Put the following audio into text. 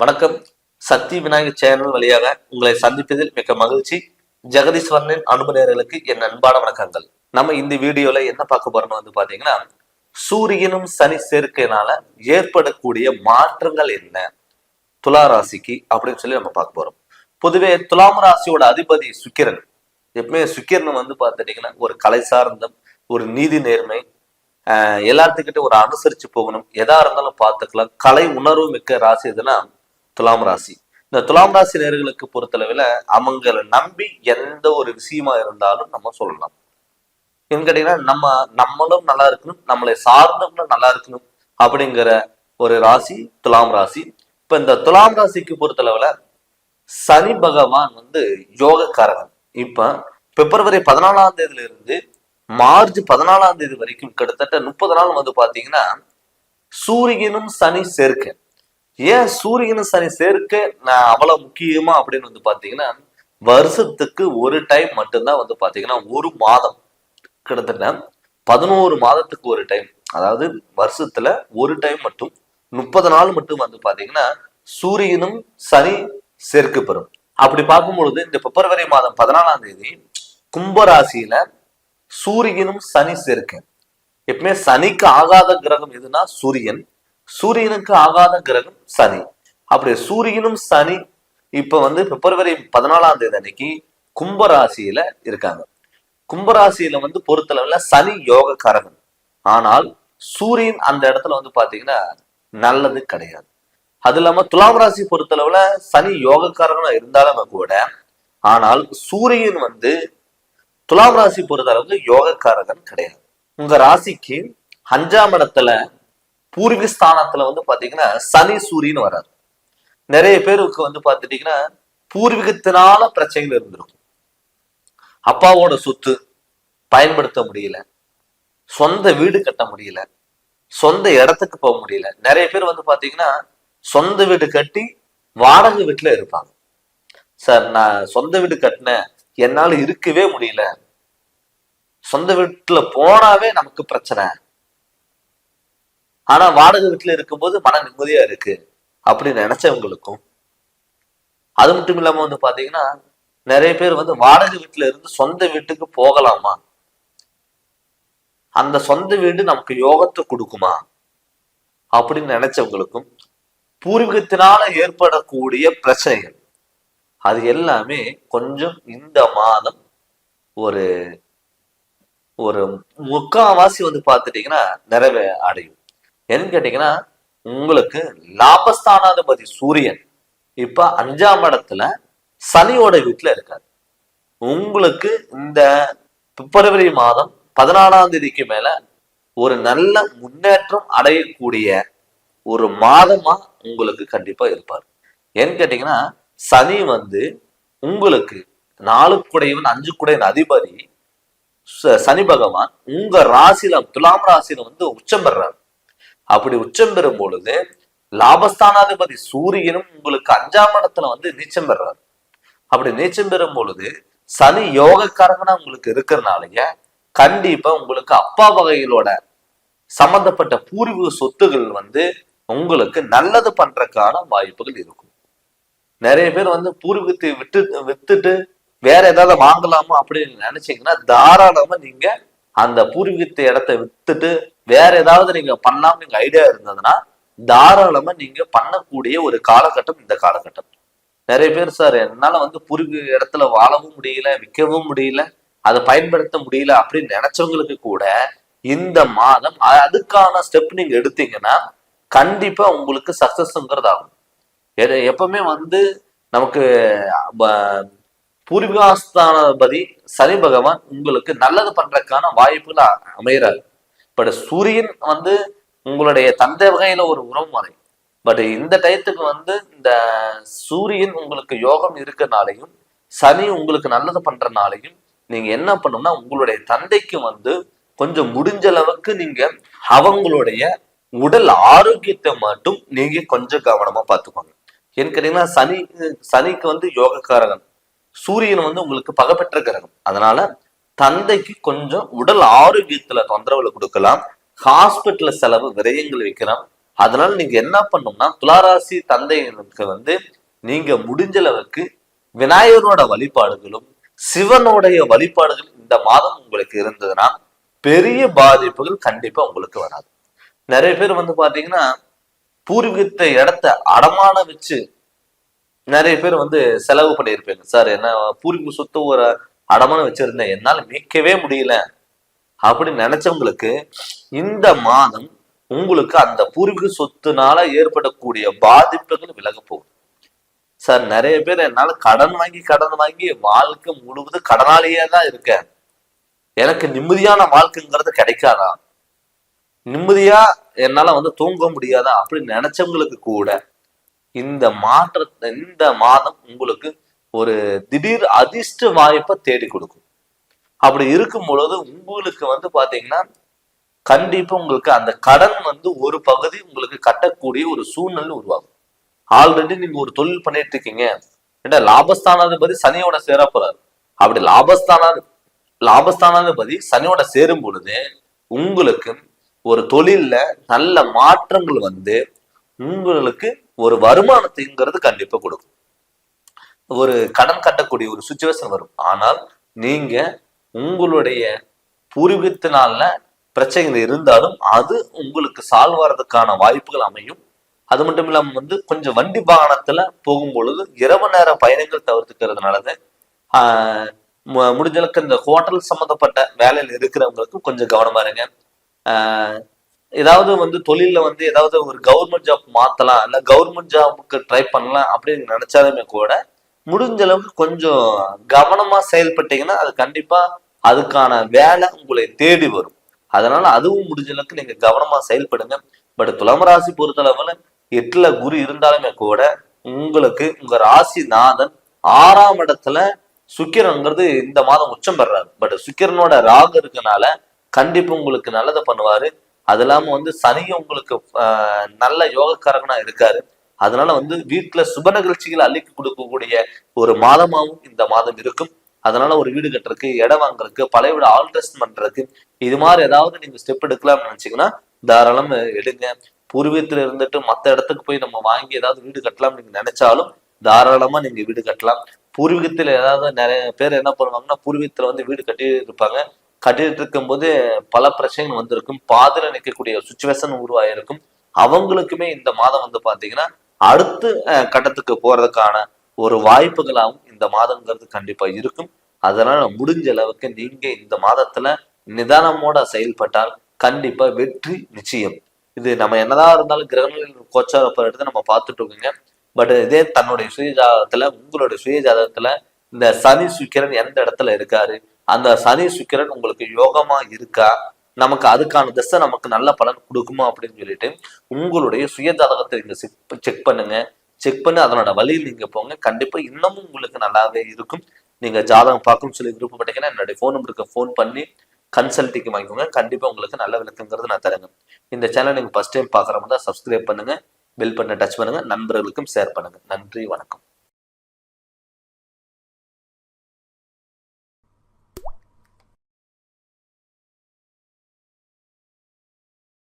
வணக்கம். சக்தி விநாயகர் சேனல் வழியாக உங்களை சந்திப்பதில் மிக்க மகிழ்ச்சி. ஜெகதீஸ்வரனின் அனுமதியர்களுக்கு என் அன்பான வணக்கங்கள். நம்ம இந்த வீடியோல என்ன பார்க்க போறோம்னு வந்து பாத்தீங்கன்னா சூரியனும் சனி சேர்க்கையினால ஏற்படக்கூடிய மாற்றங்கள் என்ன? துலா ராசிக்கு அப்படின்னு சொல்லி நம்ம பார்க்க போறோம். பொதுவே துலாம் ராசியோட அதிபதி சுக்கிரன். எப்பவுமே சுக்கிரன் வந்து பார்த்துட்டீங்கன்னா ஒரு கலை சார்ந்தம் ஒரு நீதி நேர்மை ஆஹ் எல்லாத்துக்கிட்ட ஒரு அனுசரிச்சு போகணும். எதா இருந்தாலும் பார்த்துக்கலாம் கலை உணர்வு மிக்க ராசி எதுனா துலாம் ராசி. இந்த துலாம் ராசி நேர்களுக்கு பொறுத்தளவில் அவங்களை நம்பி எந்த ஒரு விஷயமா இருந்தாலும் நம்ம சொல்லலாம். ஏன்னு கேட்டீங்கன்னா நம்ம நம்மளும் நல்லா இருக்கணும் நம்மளை சார்ந்தவங்களும் நல்லா இருக்கணும் அப்படிங்கிற ஒரு ராசி துலாம் ராசி. இப்ப இந்த துலாம் ராசிக்கு பொறுத்தளவுல சனி பகவான் வந்து யோகக்காரகன். இப்ப பிப்ரவரி பதினாலாம் தேதியில இருந்து மார்ச் பதினாலாம் தேதி வரைக்கும் கிட்டத்தட்ட முப்பது நாள் வந்து பாத்தீங்கன்னா சூரியனும் சனி சேர்க்கை. ஏன் சூரியனும் சனி சேர்க்கை நான் அவ்வளவு முக்கியமா அப்படின்னு வந்து பாத்தீங்கன்னா வருஷத்துக்கு ஒரு டைம் மட்டும்தான் வந்து பாத்தீங்கன்னா ஒரு மாதம். கிட்டத்தட்ட பதினோரு மாதத்துக்கு ஒரு டைம் அதாவது வருஷத்துல ஒரு டைம் மட்டும் முப்பது நாள் மட்டும் வந்து பாத்தீங்கன்னா சூரியனும் சனி சேர்க்கை பெறும் அப்படி பார்க்கும்பொழுது இந்த பிப்ரவரி மாதம் பதினாலாம் தேதி கும்பராசியில சூரியனும் சனி சேர்க்கை. எப்பவுமே சனிக்கு ஆகாத கிரகம் எதுனா சூரியன். சூரியனுக்கு ஆகாத கிரகம் சனி. அப்படி சூரியனும் சனி இப்ப வந்து பிப்ரவரி பதினாலாம் தேதி அன்னைக்கு கும்பராசியில இருக்காங்க. கும்பராசியில வந்து பொறுத்தளவுல சனி யோக கரகம் ஆனால் சூரியன் அந்த இடத்துல வந்து பாத்தீங்கன்னா நல்லது கிடையாது. அது இல்லாம துலாம் ராசி பொறுத்தளவுல சனி யோகக்காரகனா இருந்தாலுமே கூட ஆனால் சூரியன் வந்து துலாம் ராசி பொறுத்தளவுக்கு யோகக்காரகன் கிடையாது. உங்க ராசிக்கு அஞ்சாம் இடத்துல பூர்வீக ஸ்தானத்துல வந்து பாத்தீங்கன்னா சனி சூரியன் வராது நிறைய பேருக்கு வந்து பாத்துட்டீங்கன்னா பூர்வீகத்தினால பிரச்சனைகள் இருந்திருக்கும். அப்பாவோட சொத்து பயன்படுத்த முடியல. சொந்த வீடு கட்ட முடியல. சொந்த இடத்துக்கு போக முடியல. நிறைய பேர் வந்து பாத்தீங்கன்னா சொந்த வீடு கட்டி வாடகை வீட்டுல இருப்பாங்க. சார் நான் சொந்த வீடு கட்டினேன் என்னால இருக்கவே முடியல. சொந்த வீட்டுல போனாவே நமக்கு பிரச்சனை. ஆனா வாடகை வீட்டுல இருக்கும்போது மன நிம்மதியா இருக்கு அப்படின்னு நினைச்சவங்களுக்கும் அது மட்டும் இல்லாம வந்து பாத்தீங்கன்னா நிறைய பேர் வந்து வாடகை வீட்டுல இருந்து சொந்த வீட்டுக்கு போகலாமா? அந்த சொந்த வீடு நமக்கு யோகத்தை கொடுக்குமா? அப்படின்னு நினைச்சவங்களுக்கும் பூர்வீகத்தினால ஏற்படக்கூடிய பிரச்சனைகள் அது எல்லாமே கொஞ்சம் இந்த மாதம் ஒரு ஒரு முக்காவாசி வந்து பார்த்துட்டீங்கன்னா நிறைவே அடையும். ஏன்னு கேட்டீங்கன்னா உங்களுக்கு லாபஸ்தானாதிபதி சூரியன் இப்ப அஞ்சாம் இடத்துல சனியோட வீட்டுல இருக்காரு. உங்களுக்கு இந்த பிப்ரவரி மாதம் பதினாலாம் தேதிக்கு மேல ஒரு நல்ல முன்னேற்றம் அடையக்கூடிய ஒரு மாதமா உங்களுக்கு கண்டிப்பா இருப்பார். ஏன்னு கேட்டீங்கன்னா சனி வந்து உங்களுக்கு நாலு குடையவன் அஞ்சு குடையின் அதிபதி ச- சனி பகவான் உங்க ராசியில துலாம் ராசியில வந்து உச்சம் பெறாரு. அப்படி உச்சம் பெறும் பொழுது லாபஸ்தானாதிபதி சூரியனும் உங்களுக்கு அஞ்சாம் இடத்துல வந்து நீச்சம் பெறாரு அப்படி நீச்சம் பெறும் பொழுது சனி யோகக்காரகனா உங்களுக்கு இருக்கிறனாலயே கண்டிப்பா உங்களுக்கு அப்பா வகைகளோட சம்பந்தப்பட்ட பூர்வீக சொத்துகள் வந்து உங்களுக்கு நல்லது பண்றதுக்கான வாய்ப்புகள் இருக்கும். நிறைய பேர் வந்து பூர்வீகத்தை விட்டு வித்துட்டு வேற ஏதாவது வாங்கலாமா அப்படின்னு நினைச்சீங்கன்னா தாராளமா நீங்க அந்த பூர்வீகத்தை இடத்த வித்துட்டு வேற ஏதாவது நீங்க பண்ணலாம் நீங்க ஐடியா இருந்ததுன்னா தாராளமா நீங்க பண்ணக்கூடிய ஒரு காலகட்டம் இந்த காலகட்டம். நிறைய பேர் சார் என்னால வந்து பூர்வீக இடத்துல வாழவும் முடியல விற்கவும் முடியல அதை பயன்படுத்த முடியல அப்படின்னு நினைச்சவங்களுக்கு கூட இந்த மாதம் அதுக்கான ஸ்டெப் நீங்க எடுத்தீங்கன்னா கண்டிப்பா உங்களுக்கு சக்சஸ்ங்கிறது ஆகும் எப்பவுமே வந்து நமக்கு பூர்வீகாஸ்தானபதி சனி பகவான் உங்களுக்கு நல்லது பண்றதுக்கான வாய்ப்புகள் அமையறாரு பட் சூரியன் வந்து உங்களுடைய தந்தை வகையில ஒரு உறவுமுறை பட் இந்த டயத்துக்கு வந்து இந்த சூரியன் உங்களுக்கு யோகம் இருக்கிறனாலையும் சனி உங்களுக்கு நல்லது பண்றனாலையும் நீங்க என்ன பண்ணணும்னா உங்களுடைய தந்தைக்கு வந்து கொஞ்சம் முடிஞ்ச அளவுக்கு நீங்க அவங்களுடைய உடல் ஆரோக்கியத்தை மட்டும் நீங்க கொஞ்சம் கவனமா பார்த்துக்கோங்க. ஏன்னு கேட்டீங்கன்னா சனி சனிக்கு வந்து யோகக்காரகன். சூரியன் வந்து உங்களுக்கு பகப்பெற்ற கிரகம். அதனால தந்தைக்கு கொஞ்சம் உடல் ஆரோக்கியத்துல தொந்தரவுல கொடுக்கலாம். ஹாஸ்பிட்டல் செலவு விரயங்கள் வைக்கலாம். அதனால நீங்க என்ன பண்ணணும்னா துளாராசி தந்தைகளுக்கு வந்து நீங்க முடிஞ்ச அளவுக்கு விநாயகரோட வழிபாடுகளும் சிவனுடைய வழிபாடுகள் இந்த மாதம் உங்களுக்கு இருந்ததுன்னா பெரிய பாதிப்புகள் கண்டிப்பா உங்களுக்கு வராது. நிறைய பேர் வந்து பாத்தீங்கன்னா பூர்வீகத்த இடத்த அடமான வச்சு நிறைய பேர் வந்து செலவு பண்ணியிருப்பீங்க. சார் என்ன பூர்வீக சொத்து ஒரு அடமானம் வச்சிருந்தேன். என்னால் மீட்கவே முடியல. அப்படின்னு நினைச்சவங்களுக்கு இந்த மாதம் உங்களுக்கு அந்த பூர்வீக சொத்துனால ஏற்படக்கூடிய பாதிப்புகள் விலக போகும் சார் நிறைய பேர் என்னால் கடன் வாங்கி கடன் வாங்கி வாழ்க்கை முழுவதும் கடனாளியே தான் இருக்கேன். எனக்கு நிம்மதியான வாழ்க்கைங்கிறது கிடைக்காதா? நிம்மதியா என்னால வந்து தூங்க முடியாதா? அப்படின்னு நினைச்சவங்களுக்கு கூட இந்த மாற்றத்தை இந்த மாதம் உங்களுக்கு ஒரு திடீர் அதிர்ஷ்ட வாய்ப்பை தேடி கொடுக்கும். அப்படி இருக்கும் பொழுது உங்களுக்கு வந்து பாத்தீங்கன்னா கண்டிப்பா உங்களுக்கு அந்த கடன் வந்து ஒரு பகுதி உங்களுக்கு கட்டக்கூடிய ஒரு சூழ்நிலை உருவாகும். ஆல்ரெடி நீங்க ஒரு தொழில் பண்ணிட்டு இருக்கீங்க. ஏன்னா லாபஸ்தானாதிபதி சனியோட சேர போறாரு. அப்படி லாபஸ்தானா லாபஸ்தானாதிபதி சனியோட சேரும் பொழுது உங்களுக்கு ஒரு தொழில்ல நல்ல மாற்றங்கள் வந்து உங்களுக்கு ஒரு வருமானத்தைங்கிறது கண்டிப்பா கொடுக்கும். ஒரு கடன் கட்டக்கூடிய ஒரு சுச்சுவேஷன் வரும். ஆனால் நீங்க உங்களுடைய பூர்வீகத்தினால பிரச்சனைகள் இருந்தாலும் அது உங்களுக்கு சால்வ் ஆகிறதுக்கான வாய்ப்புகள் அமையும். அது மட்டும் இல்லாம வந்து கொஞ்சம் வண்டி வாகனத்துல போகும் பொழுது இரவு நேர பயணங்கள் தவிர்த்துக்கிறதுனால ஆஹ் முடிஞ்ச அளவுக்கு இந்த ஹோட்டல் சம்மந்தப்பட்ட வேலையில் இருக்கிறவங்களுக்கும் கொஞ்சம் கவனமா இருங்க. ஏதாவது வந்து தொழிலில் வந்து ஏதாவது ஒரு கவர்மெண்ட் ஜாப் மாத்தலாம் இல்ல கவர்மெண்ட் ஜாபுக்கு ட்ரை பண்ணலாம் அப்படின்னு நினைச்சாலுமே கூட முடிஞ்ச அளவுக்கு கொஞ்சம் கவனமா செயல்பட்டீங்கன்னா அது கண்டிப்பா அதுக்கான வேலை உங்களை தேடி வரும். அதனால அதுவும் முடிஞ்ச அளவுக்கு நீங்க கவனமா செயல்படுங்க. பட் துலாம் ராசி பொறுத்தளவுல எட்டுல குரு இருந்தாலுமே கூட உங்களுக்கு உங்க ராசி நாதன் ஆறாம் இடத்துல சுக்கிரன்ங்கிறது இந்த மாதம் உச்சம் பெறாரு. பட் சுக்கிரனோட ராகு இருக்கனால கண்டிப்பா உங்களுக்கு நல்லதை பண்ணுவாரு. அது இல்லாம வந்து சனியும் உங்களுக்கு ஆஹ், நல்ல யோகக்காரகனா இருக்காரு. அதனால வந்து வீட்டுல சுப நிகழ்ச்சிகள் அள்ளிக்கு கொடுக்கக்கூடிய ஒரு மாதமாகவும் இந்த மாதம் இருக்கும். அதனால ஒரு வீடு கட்டுறதுக்கு இடம் வாங்குறதுக்கு பழைய வீடு ஆல்ட்ரேஷன் பண்றதுக்கு இது மாதிரி ஏதாவது நீங்க ஸ்டெப் எடுக்கலாம்னு நினைச்சீங்கன்னா தாராளம் எடுங்க. பூர்வீகத்துல இருந்துட்டு மத்த இடத்துக்கு போய் நம்ம வாங்கி ஏதாவது வீடு கட்டலாம் நீங்க நினைச்சாலும் தாராளமா நீங்க வீடு கட்டலாம். பூர்வீகத்துல ஏதாவது நிறைய பேர் என்ன பண்ணுவாங்கன்னா பூர்வீகத்துல வந்து வீடு கட்டி இருப்பாங்க கட்டிட்டு இருக்கும்போது பல பிரச்சனைகள் வந்திருக்கும். பாதியில நிற்கக்கூடிய சுச்சுவேஷன் உருவாயிருக்கும். அவங்களுக்குமே இந்த மாதம் வந்து பாத்தீங்கன்னா அடுத்த அஹ், கட்டத்துக்கு போறதுக்கான ஒரு வாய்ப்புகளாகவும் இந்த மாதங்கிறது கண்டிப்பா இருக்கும். அதனால முடிஞ்ச அளவுக்கு நீங்க இந்த மாதத்துல நிதானமோட செயல்பட்டால் கண்டிப்பா வெற்றி நிச்சயம். இது நம்ம என்னதான் இருந்தாலும் கிரகங்களின் கோச்சார எடுத்து நம்ம பார்த்துட்டு இருக்கோங்க. பட் இதே தன்னுடைய சுய ஜாதகத்துல உங்களுடைய சுய ஜாதகத்துல இந்த சனி சுக்கிரன் எந்த இடத்துல இருக்காரு? அந்த சனி சுக்கிரன் உங்களுக்கு யோகமா இருக்கா? நமக்கு அதுக்கான திசை நமக்கு நல்ல பலன் கொடுக்குமா அப்படின்னு சொல்லிட்டு உங்களுடைய சுய ஜாதகத்தை நீங்க செக் பண்ணுங்க. செக் பண்ணி அதனோட வழியில் நீங்க போங்க. கண்டிப்பா இன்னமும் உங்களுக்கு நல்லாவே இருக்கும். நீங்க ஜாதகம் பார்க்கணும்னு சொல்லி விருப்பப்பட்டீங்கன்னா என்னுடைய ஃபோன் நம்பருக்கு ஃபோன் பண்ணி கன்சல்டிங் வாங்கிக்கோங்க. கண்டிப்பா உங்களுக்கு நல்ல விளக்கங்கிறது நான் தரேங்க. இந்த சேனல் நீங்க ஃபர்ஸ்ட் டைம் பாக்குற மாதிரி சப்ஸ்கிரைப் பண்ணுங்க. பெல் பட்டனை டச் பண்ணுங்க. நண்பர்களுக்கும் ஷேர் பண்ணுங்க. நன்றி வணக்கம்.